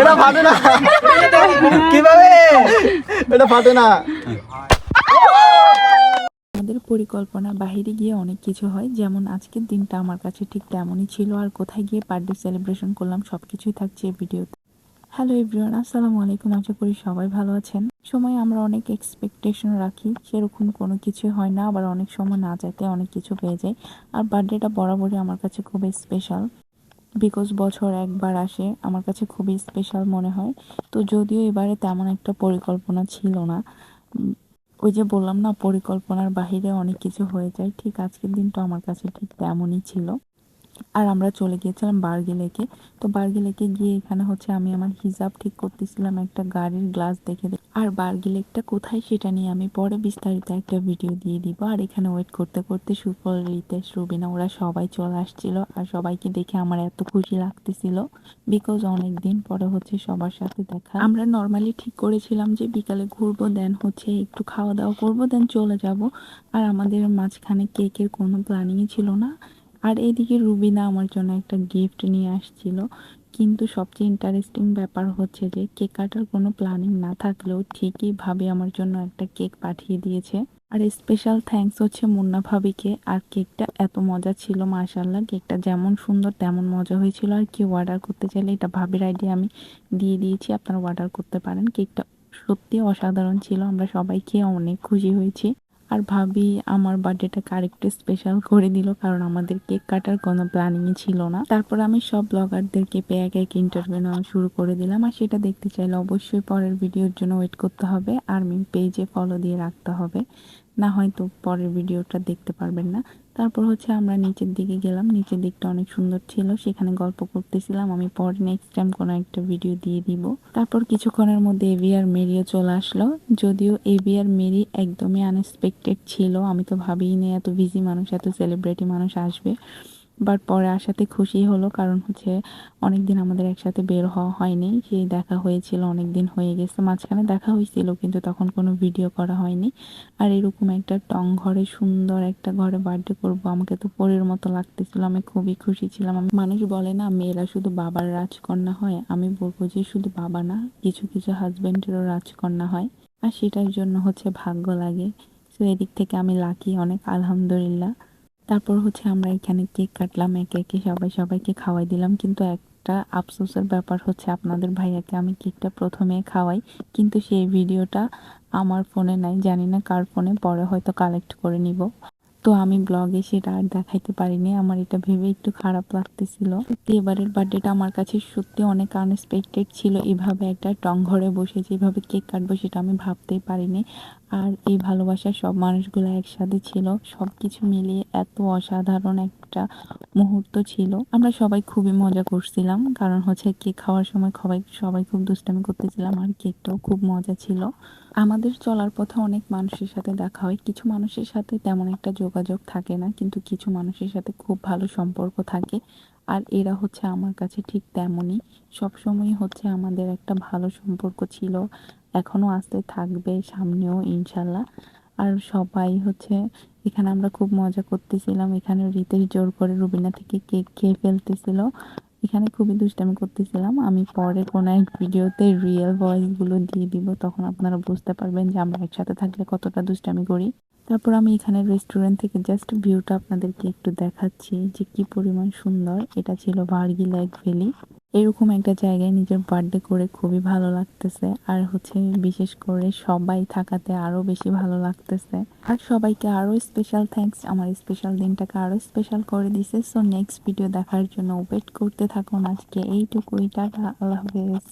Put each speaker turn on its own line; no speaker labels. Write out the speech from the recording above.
এটা ফাটে না। কীভাবে? এটা ফাটে না।
আমাদের পরিকল্পনা বাহিরে গিয়ে অনেক কিছু হয়। যেমন আজকের দিনটা আমার কাছে ঠিক তেমনই ছিল। আর কোথায় গিয়ে বার্থডে সেলিব্রেশন করলাম সব কিছুই থাকছে ভিডিওতে। হ্যালো এভরিওয়ান আসসালামু আলাইকুম। আশা করি সবাই ভালো আছেন। সময় আমরা অনেক এক্সপেকটেশন রাখি। সেরকম কোনো কিছু হয় না। আবার অনেক সময় না চাইতে অনেক কিছু পেয়ে যায় আর বার্থডেটা বরাবরই আমার কাছে খুবই স্পেশাল বিকজ বছর একবার আসে, আমার কাছে খুবই স্পেশাল মনে হয়। তো যদিও এবারে তেমন একটা পরিকল্পনা ছিল না। ওই যে বললাম না, পরিকল্পনার বাহিরে অনেক কিছু হয়ে যায়, ঠিক আজকের দিনটা আমার কাছে ঠিক তেমনই ছিল। আর আমরা চলে গিয়েছিলাম বার্গি লেকে। তো বার্গি লেকে গিয়ে এখানে হচ্ছে আমি আমার হিসাব ঠিক করতেছিলাম, একটা গাড়ির গ্লাস দেখে। আর বার্গি লেকটা কোথায় সেটা নিয়ে আমি পরে বিস্তারিত একটা ভিডিও দিয়ে দিব। আর এখানে ওয়েট করতে করতে সুফল, রিতেশ, রুবিনা, ওরা সবাই চলে আসছিল আর সবাইকে দেখে আমার এত খুশি লাগতেছিল। বিকজ অনেক দিন পরে হচ্ছে সবার সাথে দেখা। আমরা নর্মালি ঠিক করেছিলাম যে বিকালে ঘুরবো দেন হচ্ছে একটু খাওয়া দাওয়া করব দেন চলে যাব। আর আমাদের মাঝখানে কেকের কোনো প্ল্যানিংই ছিল না। আর এদিকে রুবিনা আমার জন্য একটা গিফট নিয়ে আসছিল। কিন্তু সবচেয়ে ইন্টারেস্টিং ব্যাপার হচ্ছে যে কেক কাটার কোনো প্ল্যানিং না থাকলেও ঠিকই ভাবে আমার জন্য একটা কেক পাঠিয়ে দিয়েছে। আর স্পেশাল থ্যাঙ্কস হচ্ছে মুন্না ভাবিকে। আর কেকটা এত মজা ছিল মাশাল্লাহ কেকটা যেমন সুন্দর তেমন মজা হয়েছিল। আর কেউ অর্ডার করতে চাইলে এটা ভাবির আইডিয়া আমি দিয়ে দিয়েছি, আপনারা অর্ডার করতে পারেন। কেকটা সত্যি অসাধারণ ছিল, আমরা সবাই খেয়ে অনেক খুশি হয়েছি। আর ভাবি আমার বার্থডেটাকে আরেকটু স্পেশাল করে দিল, কারণ আমাদের কেক কাটার কোনো প্ল্যানিং ছিল না। তারপর আমি সব ব্লগারদেরকে এক এক ইন্টারভিউ নেওয়া শুরু করে দিলাম, আর সেটা দেখতে চাইলে অবশ্যই পরের ভিডিওর জন্য ওয়েট করতে হবে, আর পেজে ফলো দিয়ে রাখতে হবে। না হয়তো পরের ভিডিওটা দেখতে পারবেন না। তারপর হচ্ছে আমরা নিচের দিকে গেলাম। নিচের দিকটা অনেক সুন্দর ছিল। সেখানে গল্প করতেছিলাম। আমি পরে নেক্সট টাইম কোনো একটা ভিডিও দিয়ে দিব। তারপর কিছুক্ষণের মধ্যে এভিয়ার মেরিও চলে আসলো। যদিও এভিয়ার মেরি একদমই আনএক্সপেক্টেড ছিল। আমি তো ভাবিই নি এত বিজি মানুষ, এত সেলিব্রিটি মানুষ আসবে। বাট পরে আসাতে খুশি হলো কারণ হচ্ছে অনেক দিন আমাদের একসাথে বের হওয়া হয়নি। সেই দেখা হয়েছিল অনেক দিন হয়ে গেছে। মাঝখানে দেখা হয়েছিল কিন্তু তখন কোনো ভিডিও করা হয়নি। আর এরকম একটা টং ঘরে, সুন্দর একটা ঘরে বার্থডে করব, আমাকে তো পরের মতো লাগতেছিল। আমি খুবই খুশি ছিলাম। আমি মানুষ বলে না, মেয়েরা শুধু বাবার রাজকন্যা হয়। আমি বলব যে শুধু বাবা না, কিছু কিছু হাজব্যান্ডেরও রাজকন্যা হয়। আর সেটার জন্য হচ্ছে ভাগ্য লাগে। তো এদিক থেকে আমি লাকি অনেক আলহামদুলিল্লাহ। তারপর হচ্ছে আমরা এখানে কেক কাটলাম, একে একে সবাই সবাইকে খাওয়াই দিলাম। কিন্তু একটা আফসোসের ব্যাপার হচ্ছে আপনাদের ভাইয়াকে আমি কেকটা প্রথমে খাওয়াই, কিন্তু সেই ভিডিওটা আমার ফোনে নাই, জানি না কার ফোনে, পরে হয়তো কালেক্ট করে নিব। তো আমি ব্লগে সেটা আর দেখাইতে পারিনি, আমার এটা ভেবে একটু খারাপ লাগতেছিল। এবারের বার্থডেটা আমার কাছে সত্যি অনেক আনএক্সপেক্টেড ছিল, এভাবে একটা টং ঘরে বসে যেভাবে কেক কাটবো সেটা আমি ভাবতেই পারিনি। আর এই ভালোবাসার সব মানুষগুলো একসাথে ছিল। সব কিছু মিলিয়ে এত অসাধারণ একটা মুহূর্ত ছিল। আমরা সবাই খুবই মজা করছিলাম। কারণ হচ্ছে কেক খাওয়ার সময় সবাই সবাই খুব দুষ্টামি করতেছিলাম আর কেকটাও খুব মজা ছিল। আমাদের চলার পথে অনেক মানুষের সাথে দেখা হয়। কিছু মানুষের সাথে তেমন একটা যোগাযোগ থাকে না, কিন্তু কিছু মানুষের সাথে খুব ভালো সম্পর্ক থাকে। আর এরা হচ্ছে আমার কাছে ঠিক তেমনই। সবসময় হচ্ছে আমাদের একটা ভালো সম্পর্ক ছিল। এখনও আসতে থাকবে সামনেও, ইনশাল্লাহ। আর সবাই হচ্ছে, এখানে আমরা খুব মজা করতেছিলাম। এখানে রিতেশ জোর করে রুবিনা থেকে কেক খেয়ে ফেলতেছিল। এখানে খুবই দুষ্টামি করতেছিলাম। আমি পরে কোনো এক ভিডিওতে রিয়েল ভয়েসগুলো দিয়ে দিব, তখন আপনারা বুঝতে পারবেন যে আমরা একসাথে থাকলে কতটা দুষ্টামি করি। তারপর আমি এখানে রেস্টুরেন্ট থেকে জাস্ট ভিউটা আপনাদেরকে একটু দেখাচ্ছি যে কি পরিমাণ সুন্দর। এটা ছিল ভার্গি লেক ভ্যালি এরকম একটা জায়গায় নিজের বার্থডে করে খুবই ভালো লাগতেছে। আর হচ্ছে বিশেষ করে সবাই থাকাতে আরও বেশি ভালো লাগতেছে। আর সবাইকে আরও স্পেশাল থ্যাঙ্কস আমার স্পেশাল দিনটাকে আরও স্পেশাল করে দিছে। সো নেক্সট ভিডিও দেখার জন্য ওয়েট করতে থাকুন। আজকে এইটুকুই। টাটা। আল্লাহ হাফেজ।